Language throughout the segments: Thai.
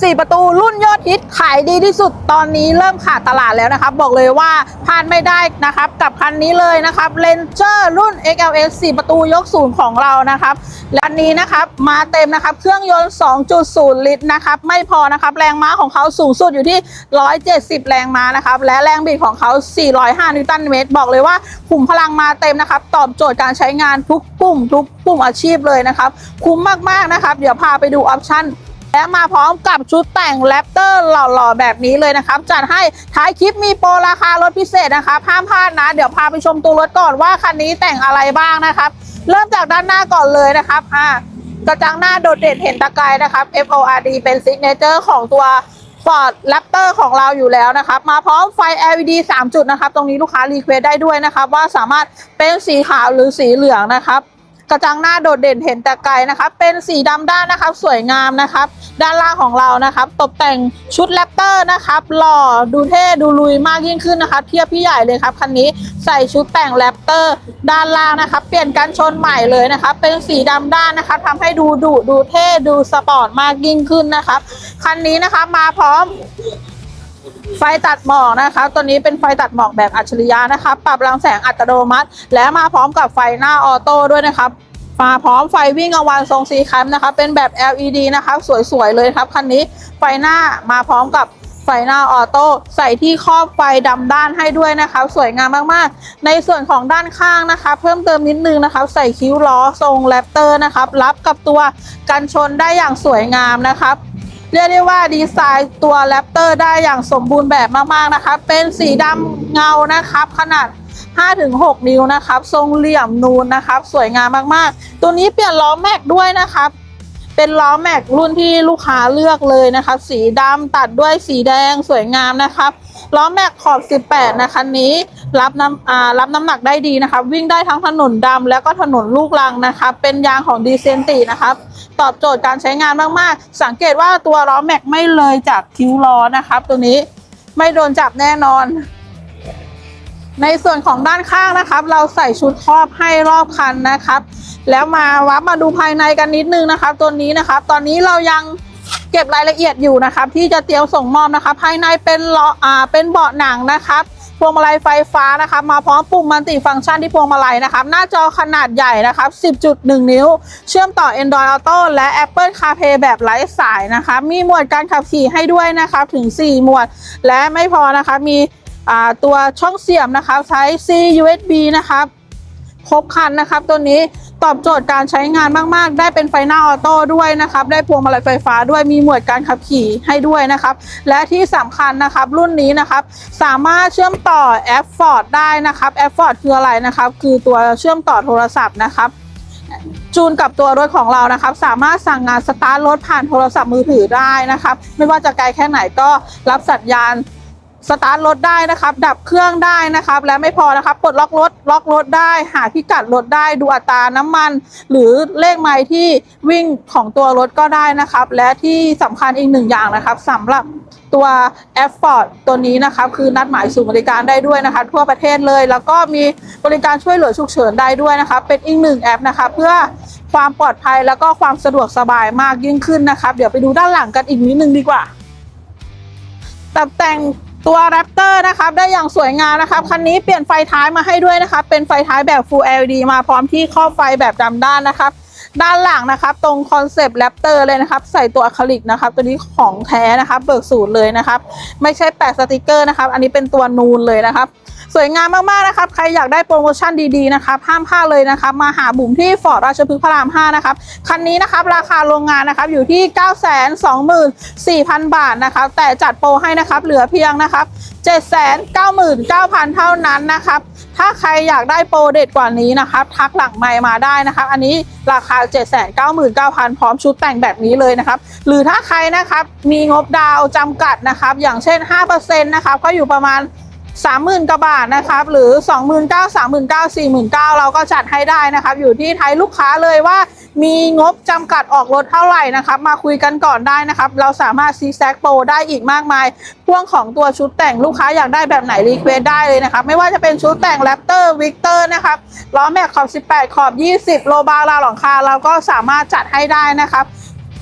4 ประตูรุ่นยอดฮิตขายดีที่สุดตอนนี้เริ่มขาดตลาดแล้วนะครับ บอกเลยว่าพลาดไม่ได้นะครับกับคันนี้เลยนะครับเลนเจอร์รุ่น XLS 4 ประตูยกสูงของเรานะครับและนี้นะครับมาเต็มนะครับเครื่องยนต์ 2.0 ลิตรนะครับไม่พอนะครับแรงม้าของเขาสูงสุดอยู่ที่ 170 แรงม้านะครับและแรงบิดของเขา 405 นิวตันเมตร บอกเลยว่าขุมพลังมาเต็มนะครับตอบโจทย์การใช้งานทุกปุ่มทุกปุ่มอาชีพเลยนะครับคุ้มมากๆนะครับ เดี๋ยวพาไปดูออปชั่น และมาพร้อมกับชุดแต่งแรปเตอร์หล่อๆ แบบนี้เลยนะครับ จัดให้ท้ายคลิปมีโปรราคารถพิเศษนะครับห้ามพลาดนะ เดี๋ยวพาไปชมตัวรถก่อนว่าคันนี้แต่งอะไรบ้างนะครับ เริ่มจากด้านหน้าก่อนเลยนะครับอ่ากระจังหน้าโดดเด่นเห็นตะไคร้นะครับ FORD เป็นซิกเนเจอร์ของตัว Ford Raptor ของเราอยู่แล้วนะครับ มาพร้อมไฟ LED 3 จุดนะครับ ตรงนี้ลูกค้ารีเควสได้ด้วยนะครับ ว่าสามารถเป็นสีขาวหรือสีเหลืองนะครับ กระจังหน้าโดดเด่นเห็นแต่ไกลนะครับเป็นสีดำด้านนะครับ สวยงามนะครับ ด้านล่างของเรานะครับ ตกแต่งชุดแรปเตอร์นะครับ หล่อดูเท่ดูลุยมากยิ่งขึ้นนะครับเทียบพี่ใหญ่เลยครับคันนี้ใส่ชุดแต่งแรปเตอร์ด้านล่างนะครับเปลี่ยนกันชนใหม่เลยนะครับเป็นสีดำด้านนะครับทำให้ดูดุดูเท่ดูสปอร์ตมากยิ่งขึ้นนะครับคันนี้นะครับมาพร้อม ไฟตัดหมอกนะคะตัวนี้เป็นไฟตัดหมอกแบบอัจฉริยะนะคะปรับรังแสงอัตโนมัติ และมาพร้อมกับไฟหน้าออโต้ด้วยนะครับมาพร้อมไฟวิ่งกลางวันทรงสีคัมนะคะเป็นแบบ LED นะคะสวยๆเลยครับคันนี้ไฟหน้ามาพร้อมกับไฟหน้าออโต้ใส่ที่ครอบไฟดำด้านให้ด้วยนะคะสวยงามมากๆ ในส่วนของด้านข้างนะคะ เพิ่มเติมนิดนึงนะครับใส่คิ้วล้อทรงแรปเตอร์นะครับรับกับตัวกันชนได้อย่างสวยงามนะครับ เรียกได้ว่าดีไซน์ตัวแรปเตอร์ได้อย่างสมบูรณ์แบบมากๆนะคะเป็นสีดำเงานะครับ ขนาด 5-6 นิ้วนะครับ ทรงเหลี่ยมนูนนะครับ สวยงามมากๆ ตัวนี้เปลี่ยนล้อแม็กด้วยนะครับเป็นล้อแม็กรุ่นที่ลูกค้าเลือกเลยนะครับ สีดำตัดด้วยสีแดงสวยงามนะครับ ล้อแม็กขอบ 18 นะคันนี้รับน้ำอ่ารับน้ำหนักได้ดีนะครับ วิ่งได้ทั้งถนนดำแล้วก็ถนนลูกรังนะครับเป็นยางของดีเซนตินะครับ ตอบโจทย์การใช้งานมาก ๆ สังเกตว่าตัวล้อแม็กไม่เลยจากคิ้วล้อนะครับ ตัวนี้ไม่โดนจับแน่นอน ในส่วนของด้านข้างนะครับ เราใส่ชุดครอบให้รอบคันนะครับ แล้วมาวับมาดูภายในกันนิดนึงนะครับ ตัวนี้นะครับ ตอนนี้เรายัง เก็บรายละเอียดอยู่นะครับ ที่จะเตรียมส่งมอบนะครับภายในเป็นล้ออ่าเป็นเบาะหนังนะครับพวงมาลัยไฟฟ้านะครับมาพร้อมปุ่มมัลติฟังก์ชันที่พวงมาลัยนะครับ หน้าจอขนาดใหญ่นะครับ 10.1 นิ้ว เชื่อมต่อ Android Auto และ Apple CarPlay แบบไร้สายนะคะ มีหมวดการขับขี่ให้ด้วยนะครับ ถึง 4 หมวด และไม่พอนะคะมีอ่าตัวช่องเสียบนะครับใช้ C USB นะครับครบคันนะครับตัวนี้ ตอบโจทย์การใช้งานมากๆ ได้เป็นไฟหน้าออโต้ด้วยนะครับ ได้พวงมาลัยไฟฟ้าด้วย มีหมวดการขับขี่ให้ด้วยนะครับ และที่สำคัญนะครับรุ่นนี้นะครับ สามารถเชื่อมต่อแอป Ford ได้นะครับแอป Ford คืออะไรนะครับ คือตัวเชื่อมต่อโทรศัพท์นะครับจูนกับตัวรถของเรานะครับ สามารถสั่งงานสตาร์ทรถผ่านโทรศัพท์มือถือได้นะครับ ไม่ว่าจะไกลแค่ไหนก็รับสัญญาณ สตาร์ทรถได้นะครับ ดับเครื่องได้นะครับ และไม่พอนะครับปลดล็อกรถล็อกรถได้ หาพิกัดรถได้ดูอัตราน้ำมัน หรือเลขไมล์ที่วิ่งของตัวรถก็ได้นะครับ และที่สำคัญอีกหนึ่งอย่างนะครับสำหรับตัวแอปฟอร์ดตัวนี้นะครับ คือนัดหมายสู่บริการได้ด้วยนะคะ ทั่วประเทศเลย แล้วก็มีบริการช่วยเหลือฉุกเฉินได้ด้วยนะคะเป็นอีกหนึ่งแอปนะคะ เพื่อความปลอดภัยแล้วก็ความสะดวกสบายมากยิ่งขึ้นนะครับ เดี๋ยวไปดูด้านหลังกันอีกนิดนึงดีกว่าตัดแต่ง ตัวแรปเตอร์นะครับได้อย่างสวยงามนะครับคันนี้เปลี่ยนไฟท้ายมาให้ด้วยนะครับเป็นไฟท้ายแบบ Full LED มาพร้อมที่ครอบไฟแบบดำด้านนะครับ ด้านหลังนะครับ ตรงคอนเซปต์แรปเตอร์เลยนะครับ ใส่ตัวอะคริลิกนะครับ ตัวนี้ของแท้นะครับ เบิกสูตรเลยนะครับ ไม่ใช่แปะสติกเกอร์นะครับ อันนี้เป็นตัวนูนเลยนะครับ วยงามมากๆนะครับ ใครอยากได้โปรโมชั่นดีๆนะครับ ห้ามพลาดเลยนะครับ มาหาบุ๋มที่ฟอร์ดราชพฤกษ์พระราม 5 นะครับ คันนี้นะครับ ราคาโรงงานนะครับอยู่ที่ 924,000 บาทนะครับ แต่จัดโปรให้นะครับ เหลือเพียงนะครับ 799,000 เท่านั้นนะครับ ถ้าใครอยากได้โปรเด็ดกว่านี้นะครับ ทักหลังไมมาได้นะครับ อันนี้ราคา 799,000 พร้อมชุดแต่งแบบนี้เลยนะครับ หรือถ้าใครนะครับมีงบดาวจำกัดนะครับ อย่างเช่น 5%นะครับก็อยู่ประมาณ 30,000กว่าบาทนะครับหรือ 29,000 39,000 49,000 เราก็จัดให้ได้นะครับ อยู่ที่ไทยลูกค้าเลยว่ามีงบจำกัดออกรถเท่าไหร่นะครับ มาคุยกันก่อนได้นะครับ เราสามารถซีแซกโปรได้อีกมากมาย พ่วงของตัวชุดแต่งลูกค้าอยากได้แบบไหนรีเควสได้เลยนะครับ ไม่ว่าจะเป็นชุดแต่งแรปเตอร์วิกเตอร์นะครับล้อแม็กขอบ 18 ขอบ 20 โลบาราหลังคา เราก็สามารถจัดให้ได้นะครับ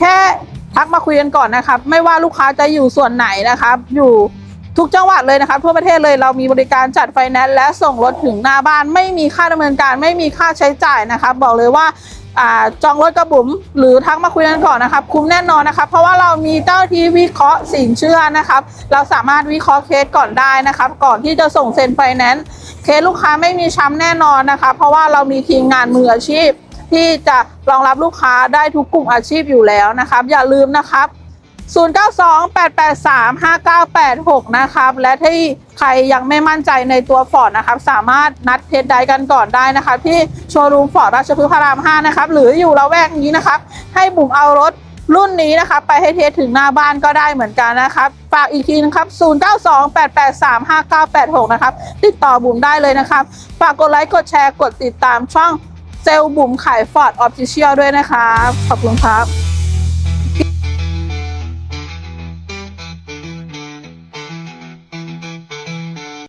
แค่ทักมาคุยกันก่อนนะครับ ไม่ว่าลูกค้าจะอยู่ส่วนไหนนะครับ อยู่ ทุกจังหวัดเลยนะครับทั่วประเทศเลยเรามีบริการจัดไฟแนนซ์และส่งรถถึงหน้าบ้าน ไม่มีค่าดำเนินการไม่มีค่าใช้จ่ายนะครับอกเลยว่าอ่าจองรถกระบุ๋มหรือทักมาคุยกันก่อนนะครับ คุ้มแน่นอนนะครับเพราะว่าเรามีเจ้าที่วิเคราะห์สินเชื่อนะครับ เราสามารถวิเคราะห์เคสก่อนได้นะครับ ก่อนที่จะส่งเซ็นไฟแนนซ์เคสลูกค้าไม่มีช้ำแน่นอนนะคะ เพราะว่าเรามีทีมงานมืออาชีพ ที่จะรองรับลูกค้าได้ทุกกลุ่มอาชีพอยู่แล้วนะครับ อย่าลืมนะครับ 0928835986 นะครับ และที่ใครยังไม่มั่นใจในตัวฟอร์ดนะครับ สามารถนัดเทสไดกันก่อนได้นะครับที่โชว์รูมฟอร์ดราชพฤกษ์พระราม 5 นะครับ หรืออยู่ละแวกนี้นะครับ ให้บุ๋มเอารถรุ่นนี้นะครับไปให้เทสถึงหน้าบ้านก็ได้เหมือนกันนะครับฝากอีกทีนะครับ 0928835986 นะครับ ติดต่อบุ๋มได้เลยนะครับ ฝากกดไลค์กดแชร์กดติดตามช่องเซลบุ๋มขายฟอร์ดออฟฟิเชียลด้วยนะครับ ขอบคุณครับ